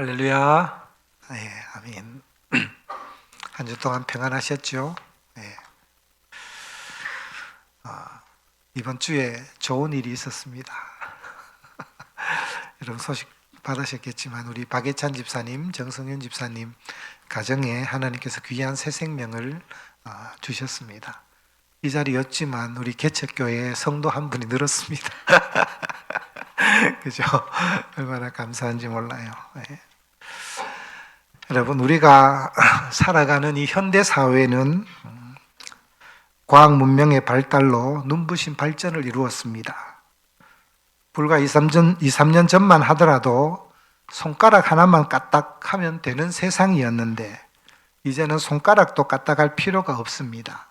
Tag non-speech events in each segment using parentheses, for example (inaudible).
할렐루야. 네, 아멘. (clears throat) 한 주 동안 평안하셨죠? 네. 아, 이번 주에 좋은 일이 있었습니다. (laughs) 여러분 소식 받으셨겠지만 우리 박예찬 집사님, 정성현 집사님 가정에 하나님께서 귀한 새 생명을 아, 주셨습니다. 이 자리였지만 우리 개척교회 성도 한 분이 늘었습니다. (laughs) 그죠? 얼마나 감사한지 몰라요. 네. 여러분, 우리가 (laughs) 살아가는 이 현대 사회는 음, 과학 문명의 발달로 눈부신 발전을 이루었습니다. 불과 2, 3년, 2, 3년 전만 하더라도 손가락 하나만 까딱하면 되는 세상이었는데 이제는 손가락도 까딱할 필요가 없습니다.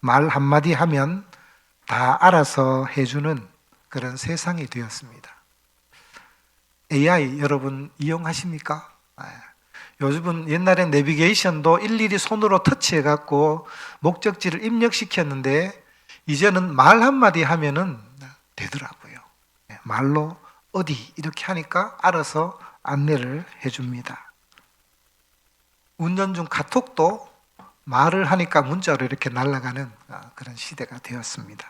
말 한마디 하면 다 알아서 해주는 그런 세상이 되었습니다. AI 여러분 이용하십니까? 아, 요즘은 옛날엔 내비게이션도 일일이 손으로 터치해 갖고 목적지를 입력시켰는데 이제는 말 한마디 하면은 되더라고요. 네, 말로 어디 이렇게 하니까 알아서 안내를 해 줍니다. 운전 중 카톡도 말을 하니까 문자로 이렇게 날아가는 아, 그런 시대가 되었습니다.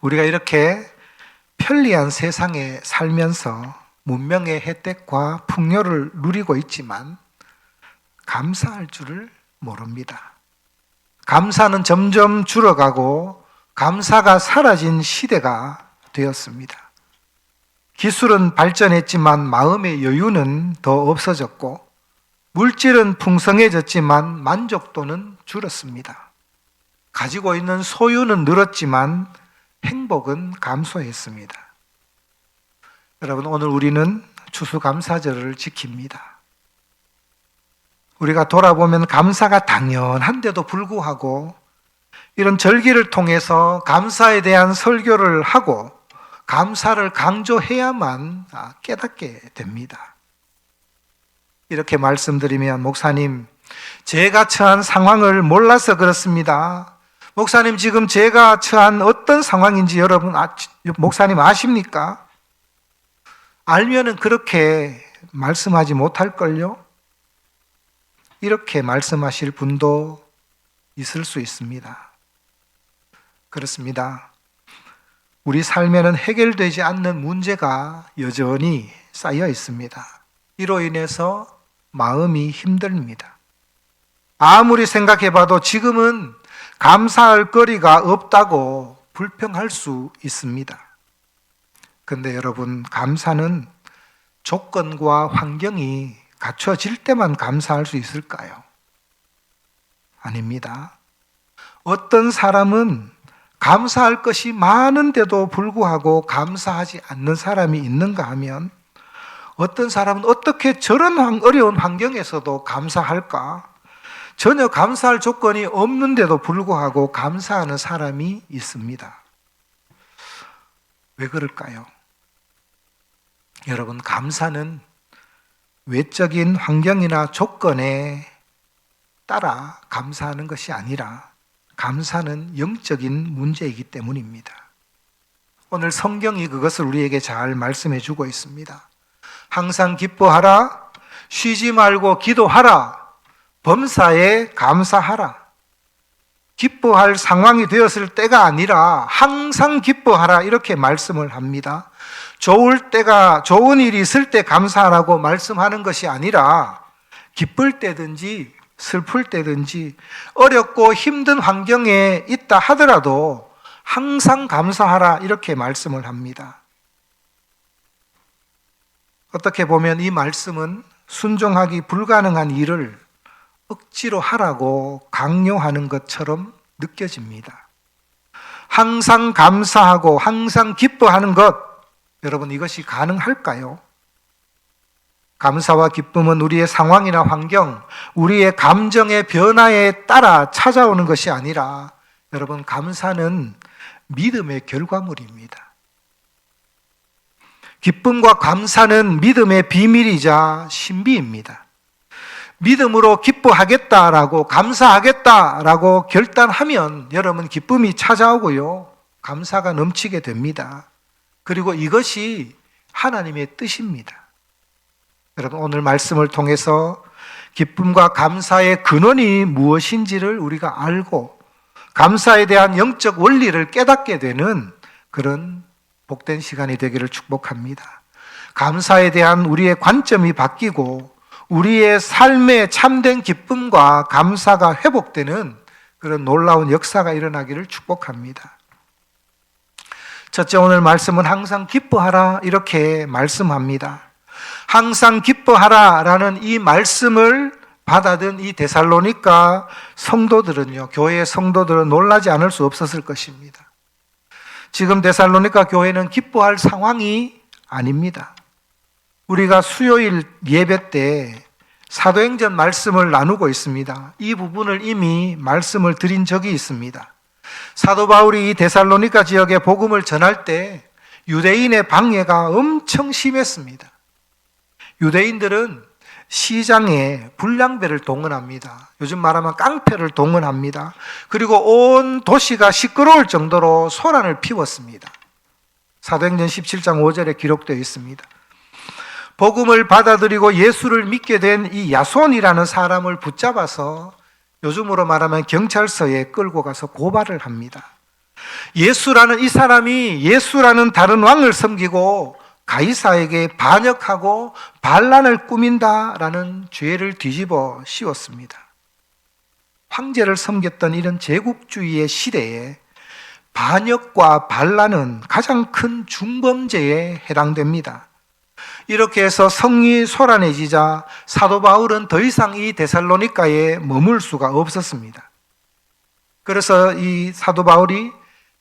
우리가 이렇게 편리한 세상에 살면서 문명의 혜택과 풍요를 누리고 있지만 감사할 줄을 모릅니다. 감사는 점점 줄어가고 감사가 사라진 시대가 되었습니다. 기술은 발전했지만 마음의 여유는 더 없어졌고 물질은 풍성해졌지만 만족도는 줄었습니다. 가지고 있는 소유는 늘었지만 행복은 감소했습니다. 여러분, 오늘 우리는 추수감사절을 지킵니다. 우리가 돌아보면 감사가 당연한데도 불구하고 이런 절기를 통해서 감사에 대한 설교를 하고 감사를 강조해야만 깨닫게 됩니다. 이렇게 말씀드리면, 목사님, 제가 처한 상황을 몰라서 그렇습니다. 목사님 지금 제가 처한 어떤 상황인지 여러분 아, 목사님 아십니까? 알면은 그렇게 말씀하지 못할 걸요. 이렇게 말씀하실 분도 있을 수 있습니다. 그렇습니다. 우리 삶에는 해결되지 않는 문제가 여전히 쌓여 있습니다. 이로 인해서 마음이 힘듭니다. 아무리 생각해 봐도 지금은 감사할 거리가 없다고 불평할 수 있습니다. 근데 여러분, 감사는 조건과 환경이 갖춰질 때만 감사할 수 있을까요? 아닙니다. 어떤 사람은 감사할 것이 많은데도 불구하고 감사하지 않는 사람이 있는가 하면 어떤 사람은 어떻게 저런 어려운 환경에서도 감사할까? 전혀 감사할 조건이 없는데도 불구하고 감사하는 사람이 있습니다. 왜 그럴까요? 여러분, 감사는 외적인 환경이나 조건에 따라 감사하는 것이 아니라 감사는 영적인 문제이기 때문입니다. 오늘 성경이 그것을 우리에게 잘 말씀해 주고 있습니다. 항상 기뻐하라, 쉬지 말고 기도하라, 범사에 감사하라. 기뻐할 상황이 되었을 때가 아니라 항상 기뻐하라 이렇게 말씀을 합니다. 좋을 때가 좋은 일이 있을 때 감사하라고 말씀하는 것이 아니라 기쁠 때든지 슬플 때든지 어렵고 힘든 환경에 있다 하더라도 항상 감사하라 이렇게 말씀을 합니다. 어떻게 보면 이 말씀은 순종하기 불가능한 일을 억지로 하라고 강요하는 것처럼 느껴집니다. 항상 감사하고 항상 기뻐하는 것, 여러분 이것이 가능할까요? 감사와 기쁨은 우리의 상황이나 환경, 우리의 감정의 변화에 따라 찾아오는 것이 아니라 여러분 감사는 믿음의 결과물입니다. 기쁨과 감사는 믿음의 비밀이자 신비입니다. 믿음으로 기뻐하겠다라고 감사하겠다라고 결단하면 여러분 기쁨이 찾아오고요. 감사가 넘치게 됩니다. 그리고 이것이 하나님의 뜻입니다. 여러분 오늘 말씀을 통해서 기쁨과 감사의 근원이 무엇인지를 우리가 알고 감사에 대한 영적 원리를 깨닫게 되는 그런 복된 시간이 되기를 축복합니다. 감사에 대한 우리의 관점이 바뀌고 우리의 삶의 참된 기쁨과 감사가 회복되는 그런 놀라운 역사가 일어나기를 축복합니다. 첫째 오늘 말씀은 항상 기뻐하라 이렇게 말씀합니다. 항상 기뻐하라 라는 이 말씀을 받아든 이 데살로니가 성도들은요, 교회의 성도들은 놀라지 않을 수 없었을 것입니다. 지금 데살로니가 교회는 기뻐할 상황이 아닙니다. 우리가 수요일 예배 때 사도행전 말씀을 나누고 있습니다. 이 부분을 이미 말씀을 드린 적이 있습니다. 사도 바울이 이 데살로니가 지역에 복음을 전할 때 유대인의 방해가 엄청 심했습니다. 유대인들은 시장에 불량배를 동원합니다. 요즘 말하면 깡패를 동원합니다. 그리고 온 도시가 시끄러울 정도로 소란을 피웠습니다. 사도행전 17장 5절에 기록되어 있습니다. 복음을 받아들이고 예수를 믿게 된 이 야손이라는 사람을 붙잡아서 요즘으로 말하면 경찰서에 끌고 가서 고발을 합니다. 예수라는 이 사람이 예수라는 다른 왕을 섬기고 가이사에게 반역하고 반란을 꾸민다라는 죄를 뒤집어 씌웠습니다. 황제를 섬겼던 이런 제국주의의 시대에 반역과 반란은 가장 큰 중범죄에 해당됩니다. 이렇게 해서 성이 소란해지자 사도 바울은 더 이상 이 데살로니카에 머물 수가 없었습니다. 그래서 이 사도 바울이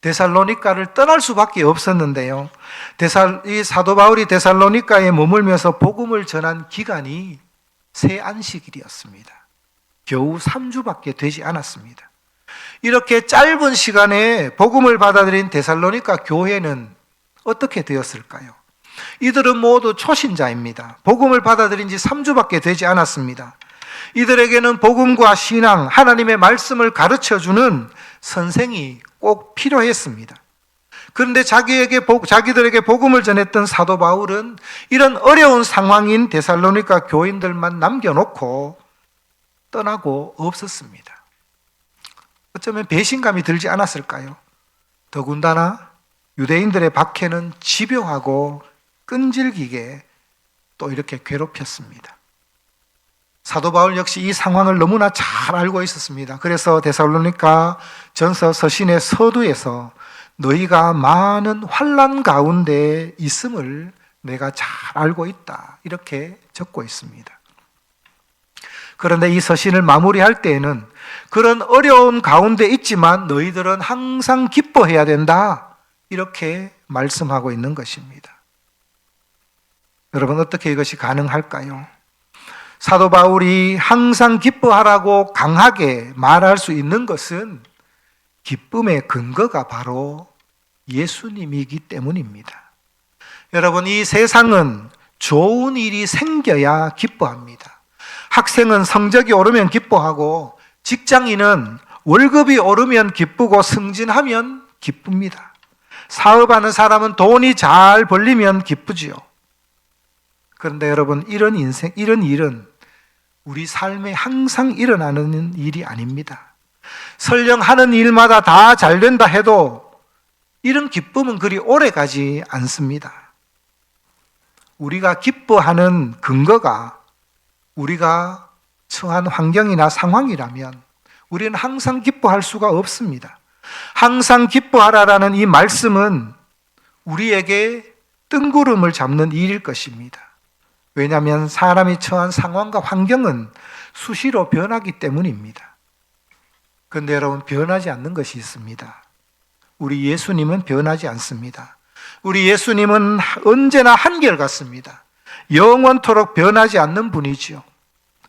데살로니카를 떠날 수밖에 없었는데요. 데살, 이 사도 바울이 데살로니카에 머물면서 복음을 전한 기간이 새 안식일이었습니다. 겨우 3주밖에 되지 않았습니다. 이렇게 짧은 시간에 복음을 받아들인 데살로니카 교회는 어떻게 되었을까요? 이들은 모두 초신자입니다. 복음을 받아들인 지 3주밖에 되지 않았습니다. 이들에게는 복음과 신앙, 하나님의 말씀을 가르쳐 주는 선생이 꼭 필요했습니다. 그런데 자기에게 자기들에게 복음을 전했던 사도 바울은 이런 어려운 상황인 데살로니가 교인들만 남겨놓고 떠나고 없었습니다. 어쩌면 배신감이 들지 않았을까요? 더군다나 유대인들의 박해는 집요하고 끈질기게 또 이렇게 괴롭혔습니다. 사도 바울 역시 이 상황을 너무나 잘 알고 있었습니다. 그래서 데살로니가 전서 서신의 서두에서 너희가 많은 환란 가운데 있음을 내가 잘 알고 있다. 이렇게 적고 있습니다. 그런데 이 서신을 마무리할 때에는 그런 어려운 가운데 있지만 너희들은 항상 기뻐해야 된다. 이렇게 말씀하고 있는 것입니다. 여러분 어떻게 이것이 가능할까요? 사도 바울이 항상 기뻐하라고 강하게 말할 수 있는 것은 기쁨의 근거가 바로 예수님이기 때문입니다. 여러분, 이 세상은 좋은 일이 생겨야 기뻐합니다. 학생은 성적이 오르면 기뻐하고 직장인은 월급이 오르면 기쁘고 승진하면 기쁩니다. 사업하는 사람은 돈이 잘 벌리면 기쁘지요. 그런데 여러분, 이런 인생, 이런 일은 우리 삶에 항상 일어나는 일이 아닙니다. 설령 하는 일마다 다 잘 된다 해도 이런 기쁨은 그리 오래 가지 않습니다. 우리가 기뻐하는 근거가 우리가 처한 환경이나 상황이라면 우리는 항상 기뻐할 수가 없습니다. 항상 기뻐하라라는 이 말씀은 우리에게 뜬구름을 잡는 일일 것입니다. 왜냐하면 사람이 처한 상황과 환경은 수시로 변하기 때문입니다. 그런데 여러분, 변하지 않는 것이 있습니다. 우리 예수님은 변하지 않습니다. 우리 예수님은 언제나 한결같습니다. 영원토록 변하지 않는 분이지요.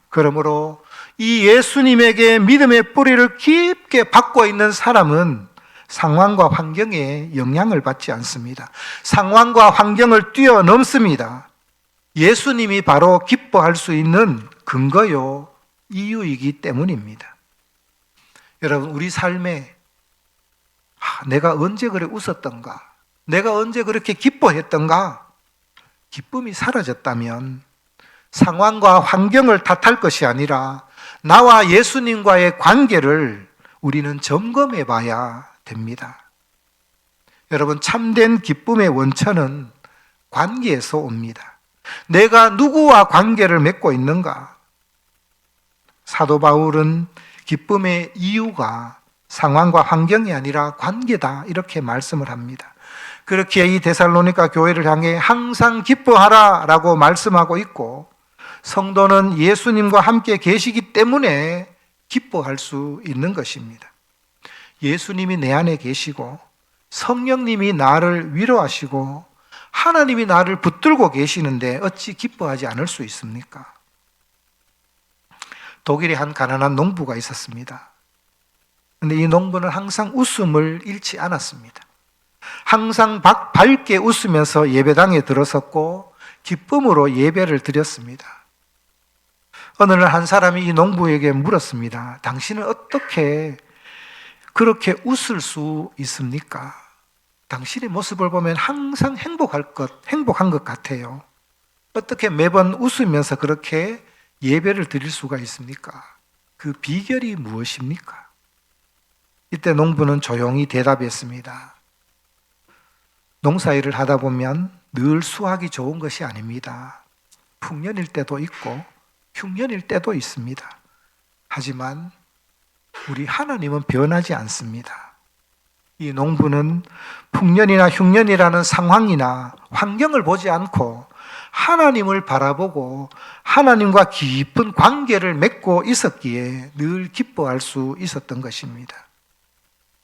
그러므로 이 예수님에게 믿음의 뿌리를 깊게 받고 있는 사람은 상황과 환경에 영향을 받지 않습니다. 상황과 환경을 뛰어넘습니다. 예수님이 바로 기뻐할 수 있는 근거요, 이유이기 때문입니다. 여러분, 우리 삶에 아, 내가 언제 그래 웃었던가? 내가 언제 그렇게 기뻐했던가? 기쁨이 사라졌다면 상황과 환경을 탓할 것이 아니라 나와 예수님과의 관계를 우리는 점검해 봐야 됩니다. 여러분, 참된 기쁨의 원천은 관계에서 옵니다. 내가 누구와 관계를 맺고 있는가? 사도 바울은 기쁨의 이유가 상황과 환경이 아니라 관계다. 이렇게 말씀을 합니다. 그렇게 이 데살로니가 교회를 향해 항상 기뻐하라 라고 말씀하고 있고 성도는 예수님과 함께 계시기 때문에 기뻐할 수 있는 것입니다. 예수님이 내 안에 계시고 성령님이 나를 위로하시고 하나님이 나를 붙들고 계시는데 어찌 기뻐하지 않을 수 있습니까? 독일에 한 가난한 농부가 있었습니다. 근데 이 농부는 항상 웃음을 잃지 않았습니다. 항상 박- 밝게 웃으면서 예배당에 들어섰고 기쁨으로 예배를 드렸습니다. 어느 날 한 사람이 이 농부에게 물었습니다. 당신은 어떻게 그렇게 웃을 수 있습니까? 당신의 모습을 보면 항상 행복할 것, 행복한 것 같아요. 어떻게 매번 웃으면서 그렇게 예배를 드릴 수가 있습니까? 그 비결이 무엇입니까? 이때 농부는 조용히 대답했습니다. 농사일을 하다 보면 늘 수확이 좋은 것이 아닙니다. 풍년일 때도 있고 흉년일 때도 있습니다. 하지만 우리 하나님은 변하지 않습니다. 이 농부는 풍년이나 흉년이라는 상황이나 환경을 보지 않고 하나님을 바라보고 하나님과 깊은 관계를 맺고 있었기에 늘 기뻐할 수 있었던 것입니다.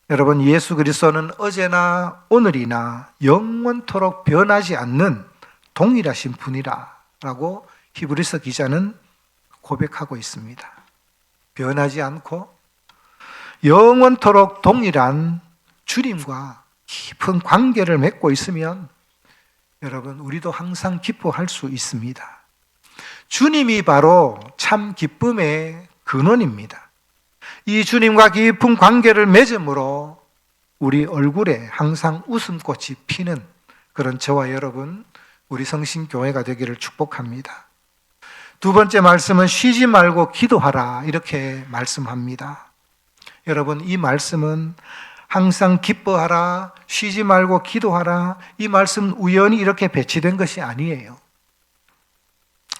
여러분 예수 그리스도는 어제나 오늘이나 영원토록 변하지 않는 동일하신 분이라라고 히브리서 기자는 고백하고 있습니다. 변하지 않고 영원토록 동일한 주님과 깊은 관계를 맺고 있으면 여러분 우리도 항상 기뻐할 수 있습니다. 주님이 바로 참 기쁨의 근원입니다. 이 주님과 깊은 관계를 맺음으로 우리 얼굴에 항상 웃음꽃이 피는 그런 저와 여러분 우리 성신교회가 되기를 축복합니다. 두 번째 말씀은 쉬지 말고 기도하라 이렇게 말씀합니다. 여러분 이 말씀은 항상 기뻐하라, 쉬지 말고 기도하라. 이 말씀 우연히 이렇게 배치된 것이 아니에요.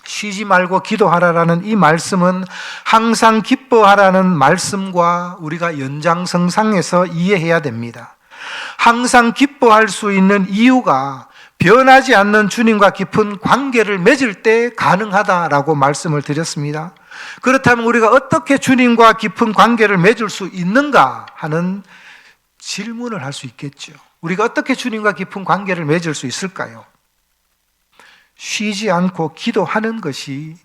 쉬지 말고 기도하라라는 이 말씀은 항상 기뻐하라는 말씀과 우리가 연장성상에서 이해해야 됩니다. 항상 기뻐할 수 있는 이유가 변하지 않는 주님과 깊은 관계를 맺을 때 가능하다라고 말씀을 드렸습니다. 그렇다면 우리가 어떻게 주님과 깊은 관계를 맺을 수 있는가 하는 질문을 할 수 있겠죠. 우리가 어떻게 주님과 깊은 관계를 맺을 수 있을까요? 쉬지 않고 기도하는 것이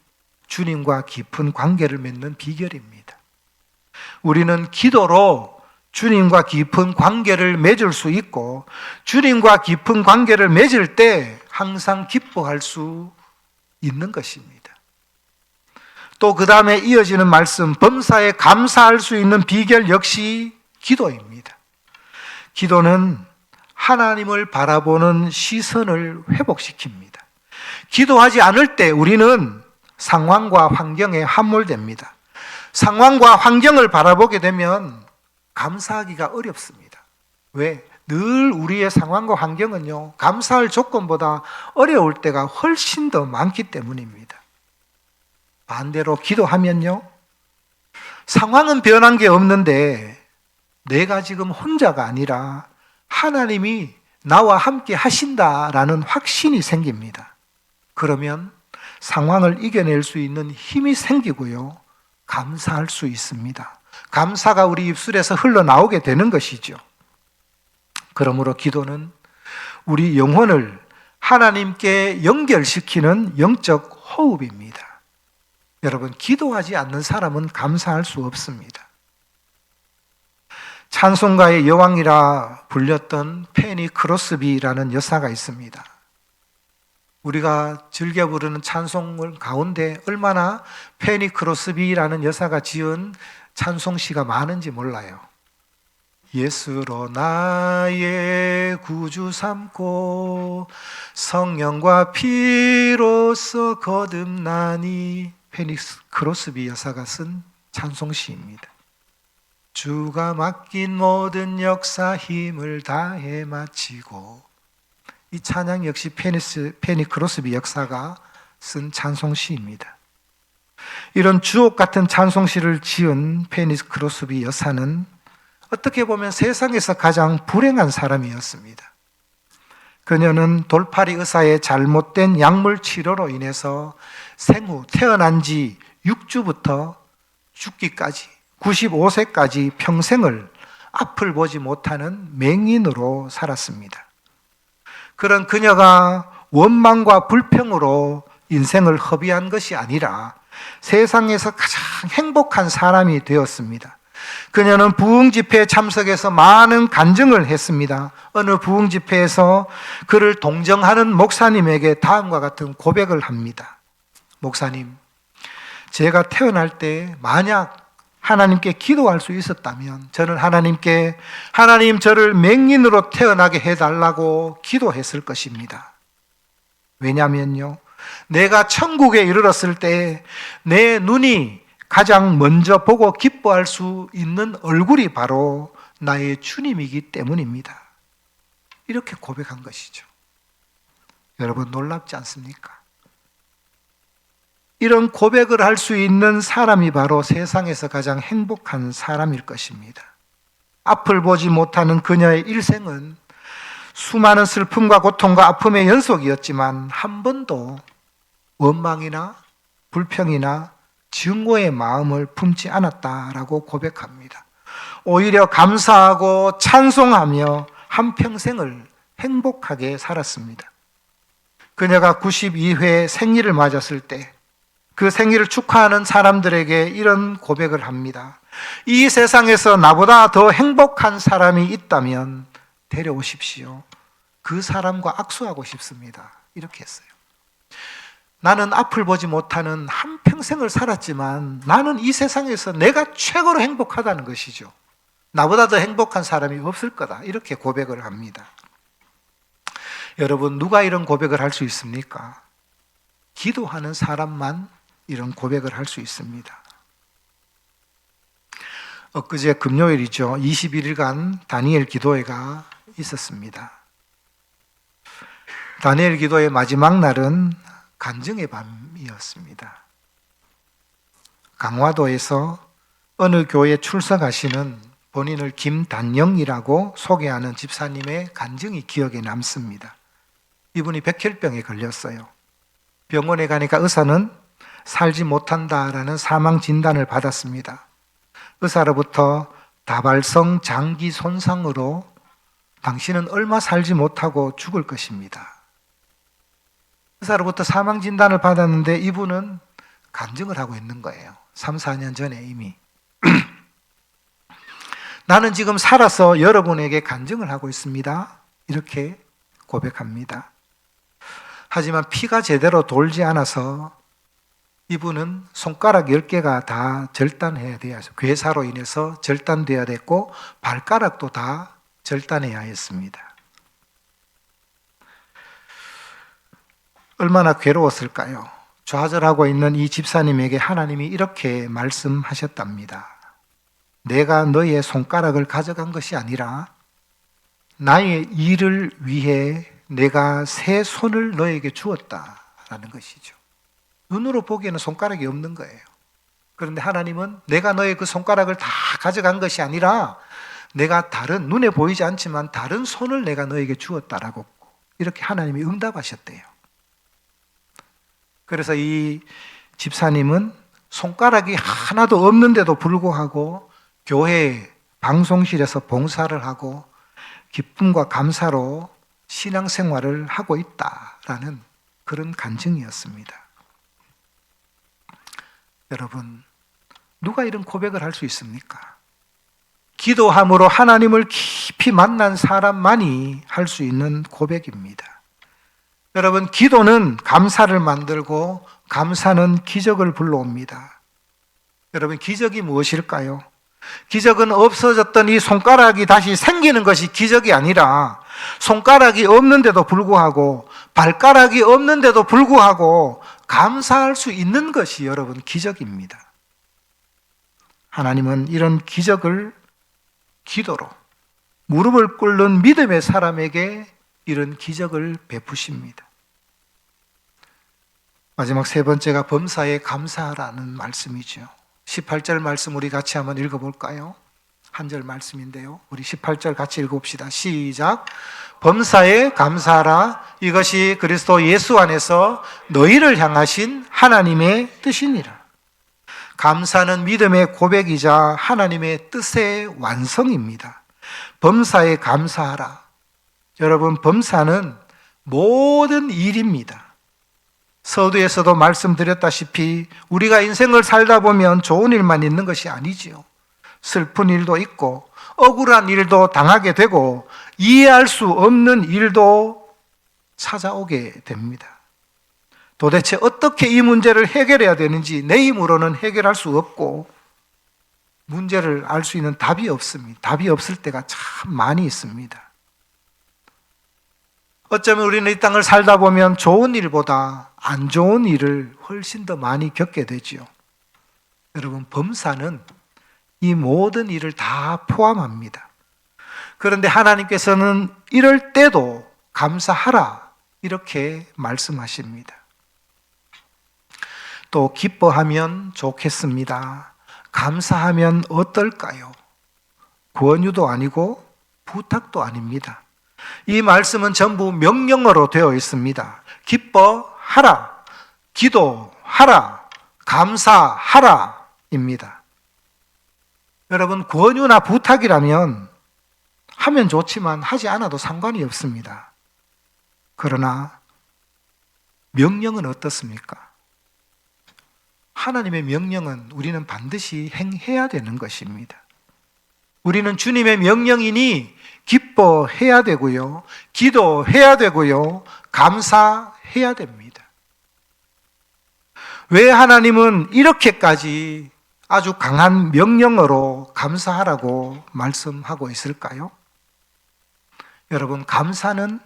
주님과 깊은 관계를 맺는 비결입니다. 우리는 기도로 주님과 깊은 관계를 맺을 수 있고 주님과 깊은 관계를 맺을 때 항상 기뻐할 수 있는 것입니다. 또 그 다음에 이어지는 말씀, 범사에 감사할 수 있는 비결 역시 기도입니다. 기도는 하나님을 바라보는 시선을 회복시킵니다. 기도하지 않을 때 우리는 상황과 환경에 함몰됩니다. 상황과 환경을 바라보게 되면 감사하기가 어렵습니다. 왜? 늘 우리의 상황과 환경은요, 감사할 조건보다 어려울 때가 훨씬 더 많기 때문입니다. 반대로 기도하면요, 상황은 변한 게 없는데 내가 지금 혼자가 아니라 하나님이 나와 함께 하신다라는 확신이 생깁니다. 그러면 상황을 이겨낼 수 있는 힘이 생기고요. 감사할 수 있습니다. 감사가 우리 입술에서 흘러나오게 되는 것이죠. 그러므로 기도는 우리 영혼을 하나님께 연결시키는 영적 호흡입니다. 여러분, 기도하지 않는 사람은 감사할 수 없습니다. 찬송가의 여왕이라 불렸던 페니 크로스비라는 여사가 있습니다. 우리가 즐겨 부르는 찬송을 가운데 얼마나 페니 크로스비라는 여사가 지은 찬송시가 많은지 몰라요. 예수로 나의 구주 삼고 성령과 피로써 거듭나니 페닉스 크로스비 여사가 쓴 찬송시입니다. 주가 맡긴 모든 역사 힘을 다해 마치고 이 찬양 역시 페니스, 페니 크로스비 역사가 쓴 찬송시입니다. 이런 주옥 같은 찬송시를 지은 페니스 크로스비 여사는 어떻게 보면 세상에서 가장 불행한 사람이었습니다. 그녀는 돌팔이 의사의 잘못된 약물 치료로 인해서 생후 태어난 지 6주부터 죽기까지 95세까지 평생을 앞을 보지 못하는 맹인으로 살았습니다. 그런 그녀가 원망과 불평으로 인생을 허비한 것이 아니라 세상에서 가장 행복한 사람이 되었습니다. 그녀는 부흥 집회에 참석해서 많은 간증을 했습니다. 어느 부흥 집회에서 그를 동정하는 목사님에게 다음과 같은 고백을 합니다. 목사님, 제가 태어날 때 만약 하나님께 기도할 수 있었다면 저는 하나님께 하나님 저를 맹인으로 태어나게 해달라고 기도했을 것입니다. 왜냐면요. 내가 천국에 이르렀을 때 내 눈이 가장 먼저 보고 기뻐할 수 있는 얼굴이 바로 나의 주님이기 때문입니다. 이렇게 고백한 것이죠. 여러분 놀랍지 않습니까? 이런 고백을 할 수 있는 사람이 바로 세상에서 가장 행복한 사람일 것입니다. 앞을 보지 못하는 그녀의 일생은 수많은 슬픔과 고통과 아픔의 연속이었지만 한 번도 원망이나 불평이나 증오의 마음을 품지 않았다라고 고백합니다. 오히려 감사하고 찬송하며 한평생을 행복하게 살았습니다. 그녀가 92회 생일을 맞았을 때 그 생일을 축하하는 사람들에게 이런 고백을 합니다. 이 세상에서 나보다 더 행복한 사람이 있다면 데려오십시오. 그 사람과 악수하고 싶습니다. 이렇게 했어요. 나는 앞을 보지 못하는 한 평생을 살았지만 나는 이 세상에서 내가 최고로 행복하다는 것이죠. 나보다 더 행복한 사람이 없을 거다. 이렇게 고백을 합니다. 여러분, 누가 이런 고백을 할 수 있습니까? 기도하는 사람만 이런 고백을 할 수 있습니다. 엊그제 금요일이죠. 21일간 다니엘 기도회가 있었습니다. 다니엘 기도의 마지막 날은 간증의 밤이었습니다. 강화도에서 어느 교회 출석하시는 본인을 김단영이라고 소개하는 집사님의 간증이 기억에 남습니다. 이분이 백혈병에 걸렸어요. 병원에 가니까 의사는 살지 못한다라는 사망 진단을 받았습니다. 의사로부터 다발성 장기 손상으로 당신은 얼마 살지 못하고 죽을 것입니다. 의사로부터 사망 진단을 받았는데 이분은 간증을 하고 있는 거예요. 3, 4년 전에 이미. (clears throat) 나는 지금 살아서 여러분에게 간증을 하고 있습니다. 이렇게 고백합니다. 하지만 피가 제대로 돌지 않아서 이분은 손가락 10개가 다 절단해야 돼야 괴사로 인해서 절단돼야 됐고 발가락도 다 절단해야 했습니다. 얼마나 괴로웠을까요? 좌절하고 있는 이 집사님에게 하나님이 이렇게 말씀하셨답니다. 내가 너의 손가락을 가져간 것이 아니라 나의 일을 위해 내가 새 손을 너에게 주었다라는 것이죠. 눈으로 보기에는 손가락이 없는 거예요. 그런데 하나님은 내가 너의 그 손가락을 다 가져간 것이 아니라 내가 다른 눈에 보이지 않지만 다른 손을 내가 너에게 주었다라고 이렇게 하나님이 응답하셨대요. 그래서 이 집사님은 손가락이 하나도 없는데도 불구하고 교회 방송실에서 봉사를 하고 기쁨과 감사로 신앙생활을 하고 있다라는 그런 간증이었습니다. 여러분, 누가 이런 고백을 할 수 있습니까? 기도함으로 하나님을 깊이 만난 사람만이 할 수 있는 고백입니다. 여러분, 기도는 감사를 만들고 감사는 기적을 불러옵니다. 여러분, 기적이 무엇일까요? 기적은 없어졌던 이 손가락이 다시 생기는 것이 기적이 아니라 손가락이 없는데도 불구하고 발가락이 없는데도 불구하고 감사할 수 있는 것이 여러분 기적입니다. 하나님은 이런 기적을 기도로 무릎을 꿇는 믿음의 사람에게 이런 기적을 베푸십니다. 마지막 세 번째가 범사에 감사하라는 말씀이죠. 18절 말씀 우리 같이 한번 읽어볼까요? 한 절 말씀인데요. 우리 18절 같이 읽어봅시다. 시작. 범사에 감사하라. 이것이 그리스도 예수 안에서 너희를 향하신 하나님의 뜻이니라. 감사는 믿음의 고백이자 하나님의 뜻의 완성입니다. 범사에 감사하라. 여러분, 범사는 모든 일입니다. 서두에서도 말씀드렸다시피 우리가 인생을 살다 보면 좋은 일만 있는 것이 아니지요. 슬픈 일도 있고 억울한 일도 당하게 되고 이해할 수 없는 일도 찾아오게 됩니다. 도대체 어떻게 이 문제를 해결해야 되는지 내 힘으로는 해결할 수 없고 문제를 알 수 있는 답이 없습니다. 답이 없을 때가 참 많이 있습니다. 어쩌면 우리는 이 땅을 살다 보면 좋은 일보다 안 좋은 일을 훨씬 더 많이 겪게 되지요. 여러분, 범사는 이 모든 일을 다 포함합니다. 그런데 하나님께서는 이럴 때도 감사하라 이렇게 말씀하십니다. 또 기뻐하면 좋겠습니다. 감사하면 어떨까요? 권유도 아니고 부탁도 아닙니다. 이 말씀은 전부 명령어로 되어 있습니다. 기뻐하라, 기도하라, 감사하라입니다. 여러분, 권유나 부탁이라면 하면 좋지만 하지 않아도 상관이 없습니다. 그러나 명령은 어떻습니까? 하나님의 명령은 우리는 반드시 행해야 되는 것입니다. 우리는 주님의 명령이니 기뻐해야 되고요. 기도해야 되고요. 감사해야 됩니다. 왜 하나님은 이렇게까지 아주 강한 명령어로 감사하라고 말씀하고 있을까요? 여러분, 감사는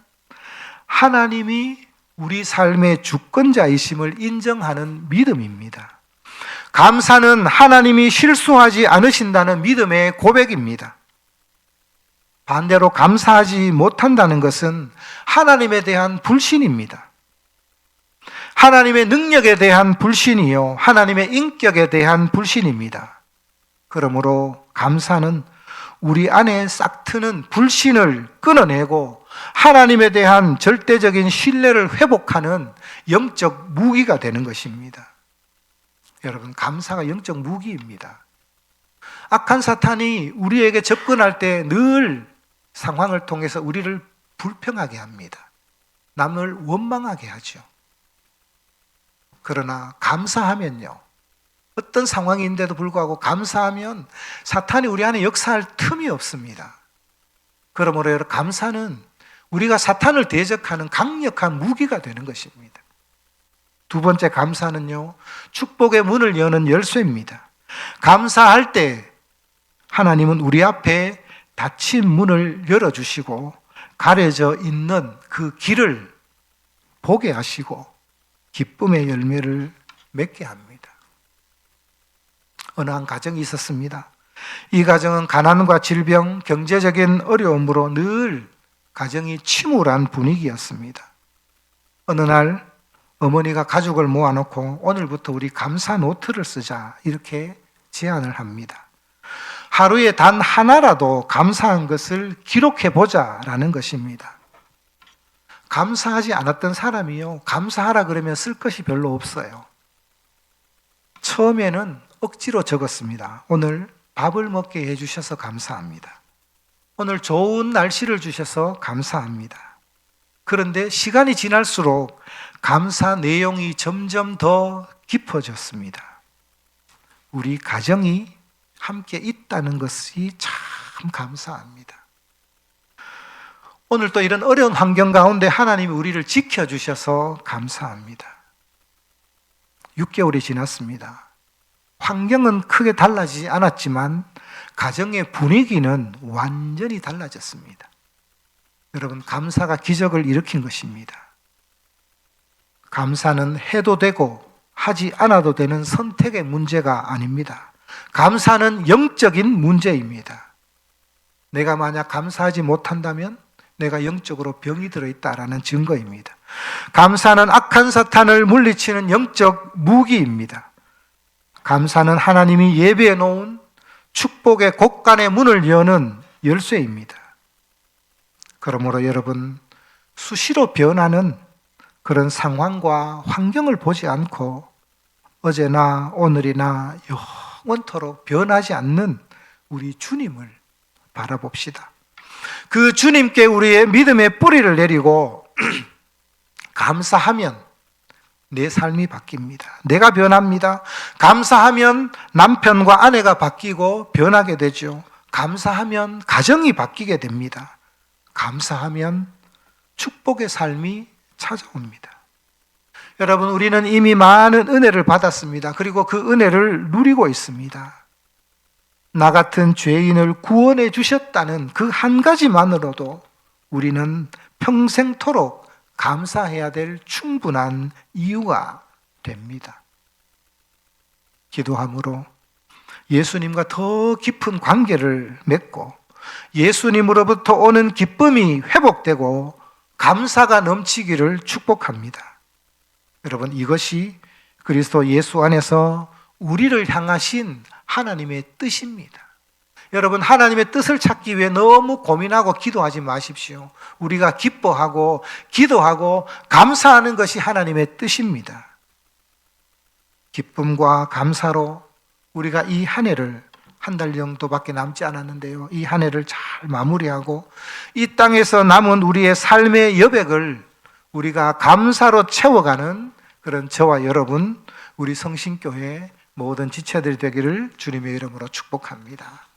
하나님이 우리 삶의 주권자이심을 인정하는 믿음입니다. 감사는 하나님이 실수하지 않으신다는 믿음의 고백입니다. 반대로 감사하지 못한다는 것은 하나님에 대한 불신입니다. 하나님의 능력에 대한 불신이요. 하나님의 인격에 대한 불신입니다. 그러므로 감사는 우리 안에 싹 트는 불신을 끊어내고 하나님에 대한 절대적인 신뢰를 회복하는 영적 무기가 되는 것입니다. 여러분, 감사가 영적 무기입니다. 악한 사탄이 우리에게 접근할 때 늘 상황을 통해서 우리를 불평하게 합니다. 남을 원망하게 하죠. 그러나 감사하면요. 어떤 상황인데도 불구하고 감사하면 사탄이 우리 안에 역사할 틈이 없습니다. 그러므로 감사는 우리가 사탄을 대적하는 강력한 무기가 되는 것입니다. 두 번째 감사는요, 축복의 문을 여는 열쇠입니다. 감사할 때 하나님은 우리 앞에 닫힌 문을 열어주시고 가려져 있는 그 길을 보게 하시고 기쁨의 열매를 맺게 합니다. 어느 한 가정이 있었습니다. 이 가정은 가난과 질병, 경제적인 어려움으로 늘 가정이 침울한 분위기였습니다. 어느 날 어머니가 가족을 모아놓고 오늘부터 우리 감사 노트를 쓰자 이렇게 제안을 합니다. 하루에 단 하나라도 감사한 것을 기록해 보자라는 것입니다. 감사하지 않았던 사람이요. 감사하라 그러면 쓸 것이 별로 없어요. 처음에는 억지로 적었습니다. 오늘 밥을 먹게 해주셔서 감사합니다. 오늘 좋은 날씨를 주셔서 감사합니다. 그런데 시간이 지날수록 감사 내용이 점점 더 깊어졌습니다. 우리 가정이 함께 있다는 것이 참 감사합니다. 오늘 또 이런 어려운 환경 가운데 하나님이 우리를 지켜주셔서 감사합니다. 6개월이 지났습니다. 환경은 크게 달라지지 않았지만 가정의 분위기는 완전히 달라졌습니다. 여러분, 감사가 기적을 일으킨 것입니다. 감사는 해도 되고 하지 않아도 되는 선택의 문제가 아닙니다. 감사는 영적인 문제입니다. 내가 만약 감사하지 못한다면 내가 영적으로 병이 들어있다라는 증거입니다. 감사는 악한 사탄을 물리치는 영적 무기입니다. 감사는 하나님이 예배해 놓은 축복의 곳간의 문을 여는 열쇠입니다. 그러므로 여러분 수시로 변하는 그런 상황과 환경을 보지 않고 어제나 오늘이나 영원토록 변하지 않는 우리 주님을 바라봅시다. 그 주님께 우리의 믿음의 뿌리를 내리고 (clears throat) 감사하면 내 삶이 바뀝니다. 내가 변합니다. 감사하면 남편과 아내가 바뀌고 변하게 되죠. 감사하면 가정이 바뀌게 됩니다. 감사하면 축복의 삶이 찾아옵니다. 여러분, 우리는 이미 많은 은혜를 받았습니다. 그리고 그 은혜를 누리고 있습니다. 나 같은 죄인을 구원해 주셨다는 그 한 가지만으로도 우리는 평생토록 감사해야 될 충분한 이유가 됩니다. 기도함으로 예수님과 더 깊은 관계를 맺고 예수님으로부터 오는 기쁨이 회복되고 감사가 넘치기를 축복합니다. 여러분 이것이 그리스도 예수 안에서 우리를 향하신 하나님의 뜻입니다. 여러분 하나님의 뜻을 찾기 위해 너무 고민하고 기도하지 마십시오. 우리가 기뻐하고 기도하고 감사하는 것이 하나님의 뜻입니다. 기쁨과 감사로 우리가 이 한 해를 한 달 정도밖에 남지 않았는데요. 이 한 해를 잘 마무리하고 이 땅에서 남은 우리의 삶의 여백을 우리가 감사로 채워가는 그런 저와 여러분, 우리 성신교회 모든 지체들이 되기를 주님의 이름으로 축복합니다.